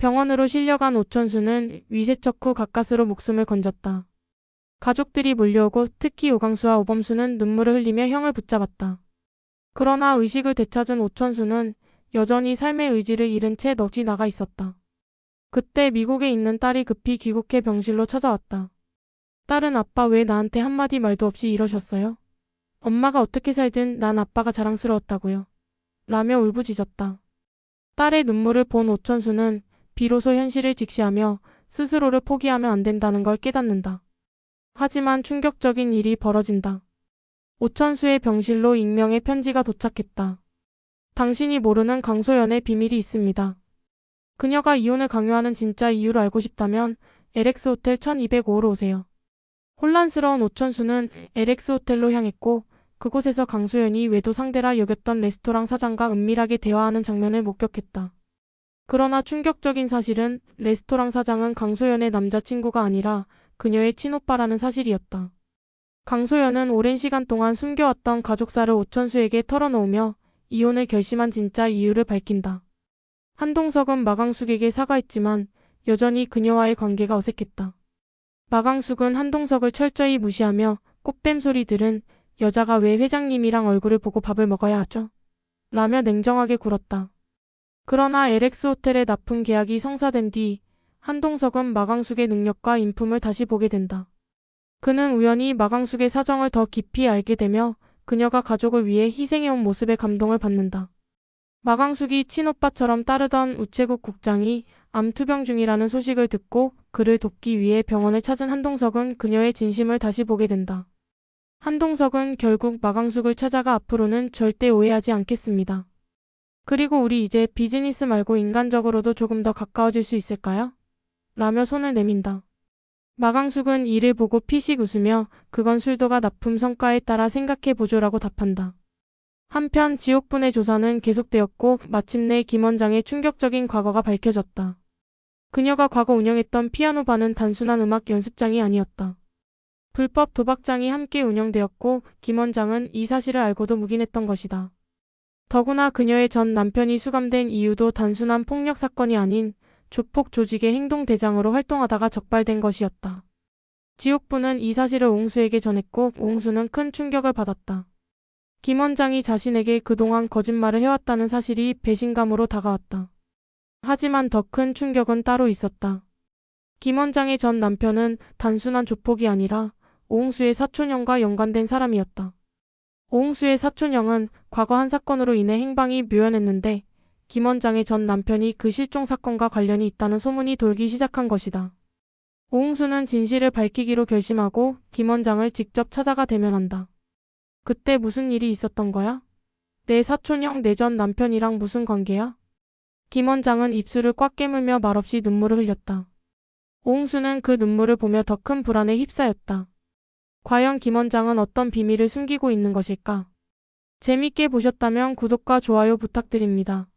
병원으로 실려간 오천수는 위세척 후 가까스로 목숨을 건졌다. 가족들이 몰려오고 특히 오강수와 오범수는 눈물을 흘리며 형을 붙잡았다. 그러나 의식을 되찾은 오천수는 여전히 삶의 의지를 잃은 채 넋이 나가 있었다. 그때 미국에 있는 딸이 급히 귀국해 병실로 찾아왔다. 딸은 아빠 왜 나한테 한마디 말도 없이 이러셨어요? 엄마가 어떻게 살든 난 아빠가 자랑스러웠다고요. 라며 울부짖었다. 딸의 눈물을 본 오천수는 비로소 현실을 직시하며 스스로를 포기하면 안 된다는 걸 깨닫는다. 하지만 충격적인 일이 벌어진다. 오천수의 병실로 익명의 편지가 도착했다. 당신이 모르는 강소연의 비밀이 있습니다. 그녀가 이혼을 강요하는 진짜 이유를 알고 싶다면 LX 호텔 1205로 오세요. 혼란스러운 오천수는 LX 호텔로 향했고 그곳에서 강소연이 외도 상대라 여겼던 레스토랑 사장과 은밀하게 대화하는 장면을 목격했다. 그러나 충격적인 사실은 레스토랑 사장은 강소연의 남자친구가 아니라 그녀의 친오빠라는 사실이었다. 강소연은 오랜 시간 동안 숨겨왔던 가족사를 오천수에게 털어놓으며 이혼을 결심한 진짜 이유를 밝힌다. 한동석은 마강숙에게 사과했지만 여전히 그녀와의 관계가 어색했다. 마강숙은 한동석을 철저히 무시하며 꽃뱀 소리들은 여자가 왜 회장님이랑 얼굴을 보고 밥을 먹어야 하죠? 라며 냉정하게 굴었다. 그러나 LX 호텔의 납품 계약이 성사된 뒤 한동석은 마강숙의 능력과 인품을 다시 보게 된다. 그는 우연히 마강숙의 사정을 더 깊이 알게 되며 그녀가 가족을 위해 희생해온 모습에 감동을 받는다. 마강숙이 친오빠처럼 따르던 우체국 국장이 암투병 중이라는 소식을 듣고 그를 돕기 위해 병원을 찾은 한동석은 그녀의 진심을 다시 보게 된다. 한동석은 결국 마강숙을 찾아가 앞으로는 절대 오해하지 않겠습니다. 그리고 우리 이제 비즈니스 말고 인간적으로도 조금 더 가까워질 수 있을까요? 라며 손을 내민다. 마강숙은 이를 보고 피식 웃으며 그건 술도가 납품 성과에 따라 생각해 보조라고 답한다. 한편 지옥분의 조사는 계속되었고 마침내 김 원장의 충격적인 과거가 밝혀졌다. 그녀가 과거 운영했던 피아노 바는 단순한 음악 연습장이 아니었다. 불법 도박장이 함께 운영되었고 김 원장은 이 사실을 알고도 묵인했던 것이다. 더구나 그녀의 전 남편이 수감된 이유도 단순한 폭력 사건이 아닌 조폭 조직의 행동대장으로 활동하다가 적발된 것이었다. 지옥부는 이 사실을 옹수에게 전했고 옹수는 큰 충격을 받았다. 김 원장이 자신에게 그동안 거짓말을 해왔다는 사실이 배신감으로 다가왔다. 하지만 더 큰 충격은 따로 있었다. 김 원장의 전 남편은 단순한 조폭이 아니라 오홍수의 사촌형과 연관된 사람이었다. 오홍수의 사촌형은 과거 한 사건으로 인해 행방이 묘연했는데 김 원장의 전 남편이 그 실종 사건과 관련이 있다는 소문이 돌기 시작한 것이다. 오홍수는 진실을 밝히기로 결심하고 김 원장을 직접 찾아가 대면한다. 그때 무슨 일이 있었던 거야? 내 사촌형 내 전 남편이랑 무슨 관계야? 김 원장은 입술을 꽉 깨물며 말없이 눈물을 흘렸다. 오홍수는 그 눈물을 보며 더 큰 불안에 휩싸였다. 과연 김 원장은 어떤 비밀을 숨기고 있는 것일까? 재밌게 보셨다면 구독과 좋아요 부탁드립니다.